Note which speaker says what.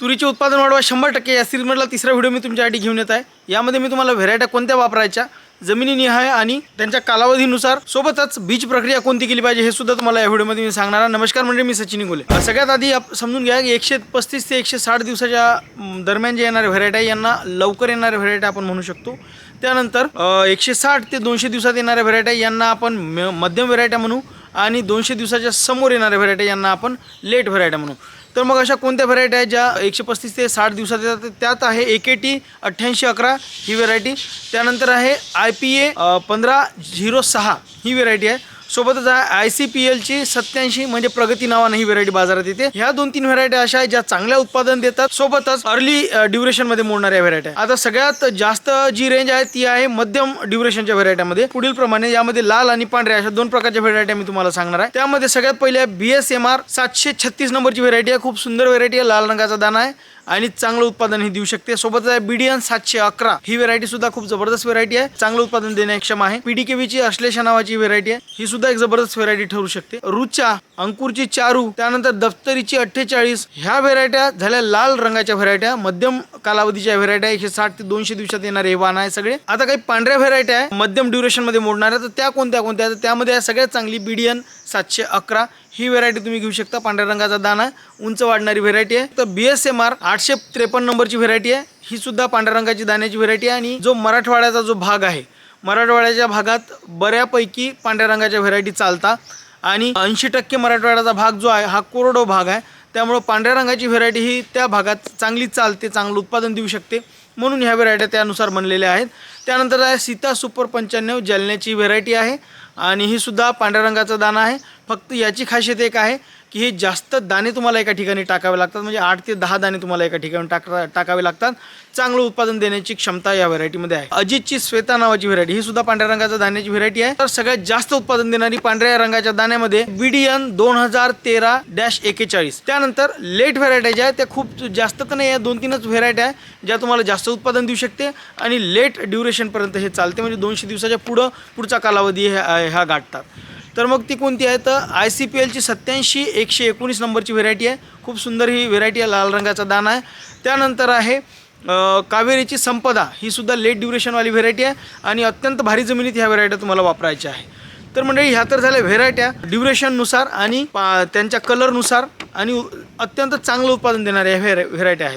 Speaker 1: तुरीचे उत्पादन वाढवा शंभर टक्के. या सिरीजमधला तिसरा व्हिडिओ मी तुमच्यासाठी घेऊन येत आहे. यामध्ये मी तुम्हाला व्हेरायट्या कोणत्या वापरायच्या जमिनीनिहाय आणि त्यांच्या कालावधीनुसार सोबतच बीज प्रक्रिया कोणती केली पाहिजे हे सुद्धा तुम्हाला या व्हिडिओमध्ये मी सांगणार आहे. नमस्कार म्हणजे मी सचिन गोले सगळ्यात आधी आप- समजून घ्या की एकशे पस्तीस ते एकशे साठ दिवसाच्या दरम्यान जे येणारे व्हेरायटी आहे यांना लवकर येणाऱ्या व्हेरायटी आपण म्हणू शकतो. त्यानंतर एकशे साठ ते दोनशे दिवसात येणाऱ्या व्हेरायटी यांना आपण म- मध्यम व्हेरायट्या म्हणू. आणि दोनशे दिवसाच्या समोर येणाऱ्या व्हरायटी यांना आपण लेट व्हेरायट्या म्हणू. तर मग अशा कोणत्या व्हरायटी आहेत ज्या एकशे पस्तीस ते साठ दिवसात येतात? त्यात आहे ए के टी अठ्ठ्याऐंशी अकरा ही व्हरायटी त्यानंतर आहे आय पी ए पंधरा झिरो सहा ही व्हेरायटी आहे. सोबतच आहे आय सी पी एलची सत्याऐंशी म्हणजे प्रगती नावानं ही व्हेरायटी बाजारात येते. ह्या दोन तीन व्हेरायटी अशा आहेत ज्या चांगल्या उत्पादन देतात. सोबतच अर्ली ड्युरेशनमध्ये मोडणाऱ्या व्हेरायटी आता सगळ्यात जास्त जी रेंज आहे ती आहे मध्यम ड्युरेशनच्या व्हेरायट्यामध्ये पुढील प्रमाणे यामध्ये लाल आणि पांढऱ्या अशा दोन प्रकारच्या व्हेरायटी मी तुम्हाला सांगणार आहे. त्यामध्ये सगळ्यात पहिले बी एस एम आर सातशे छत्तीस नंबरची व्हेरायटी आहे. खूप सुंदर व्हेरायटी आहे. लाल रंगाचा दाना आहे. आणि चांगलं उत्पादन हे देऊ शकते. सोबतच आहे बीडीएन सातशे अकरा. ही व्हेरायटी सुद्धा खूप जबरदस्त व्हेरायटी आहे. चांगलं उत्पादन देण्याक्षम आहे. पीडीकेवीची अश्लेषा नावाची व्हेरायटी आहे. ही सुद्धा एक जबरदस्त व्हेरायटी ठरू शकते. रुचा अंकुरची चारू त्यानंतर दफ्तरीची अठ्ठेचाळीस. ह्या व्हेरायट्या झाल्या लाल रंगाच्या व्हेरायट्या मध्यम कालावधीच्या व्हेरायट्या एकशे साठ ते दोनशे दिवसात येणारे हे वाण आहे सगळे. आता काही पांढऱ्या व्हेरायट्या आहे. मध्यम ड्युरेशनमध्ये मोडणाऱ्या तर त्या कोणत्या कोणत्या? तर त्यामध्ये सगळ्यात चांगली बीडीएन सातशे अकरा. ही व्हेरायटी तुम्ही घेऊ शकता. पांढऱ्या रंगाचा दाना उंच वाढणारी व्हेरायटी आहे. तर बी एस एम आर आठशे त्रेपन्न नंबरची व्हेरायटी आहे. ही सुद्धा पांढऱ्या रंगाची दाण्याची व्हेरायटी आहे. आणि जो मराठवाड्याचा जो भाग आहे मराठवाड्याच्या भागात बऱ्यापैकी पांढऱ्या रंगाच्या व्हेरायटी चालतात आणि ऐंशी टक्के मराठवाड्याचा भाग जो आहे हा कोरडो भाग आहे. त्यामुळं पांढऱ्या रंगाची व्हेरायटी ही त्या भागात चांगली चालते चांगलं उत्पादन देऊ शकते. म्हणून ह्या व्हेरायट्या त्यानुसार बनलेल्या आहेत. त्यानंतर आहे सीता सुपर पंच्याण्णव जालन्याची व्हेरायटी आहे. आणि ही सुद्धा पांढऱ्या रंगाचा दाणा आहे. फक्त याची खासियत एक आहे की हे जास्त दाणे तुम्हाला एका ठिकाणी टाकावे लागतात म्हणजे आठ ते दहा दाणे तुम्हाला एका ठिकाणी टाक टाकावे लागतात. चांगलं उत्पादन देण्याची क्षमता या व्हरायटीमध्ये आहे. अजितची श्वेता नावाची व्हरायटी ही सुद्धा पांढऱ्या रंगाच्या दाण्याची व्हरायटी आहे. तर सगळ्यात जास्त उत्पादन देणारी पांढऱ्या रंगाच्या दाण्यामध्ये बीडीएन दोन हजार तेरा डॅश एकेचाळीस. त्यानंतर लेट व्हेरायटी ज्या आहेत त्या खूप जास्त तर नाही या दोन तीनच व्हेरायटी आहे ज्या तुम्हाला जास्त उत्पादन देऊ शकते. आणि लेट ड्युरेशनपर्यंत हे चालते म्हणजे दोनशे दिवसाच्या पुढं पुढचा कालावधी ह्या ह्या गाठतात. तर मग ती कोणती आहे? तर आय सी पी एलची सत्याऐंशी एकशे एकोणीस नंबरची व्हेरायटी आहे. खूप सुंदर ही व्हेरायटी आहे लाल रंगाचा दाना आहे. त्यानंतर आहे कावेरीची संपदा. ही सुद्धा लेट ड्युरेशनवाली व्हेरायटी आहे आणि अत्यंत भारी जमिनीत ह्या व्हेरायट्या तुम्हाला वापरायच्या आहे. तर मंडळी ह्या तर झाल्या व्हेरायट्या. ड्युरेशननुसार आणि पा त्यांच्या कलरनुसार आणि अत्यंत चांगलं उत्पादन देणाऱ्या ह्या व्हेरायट्या आहेत.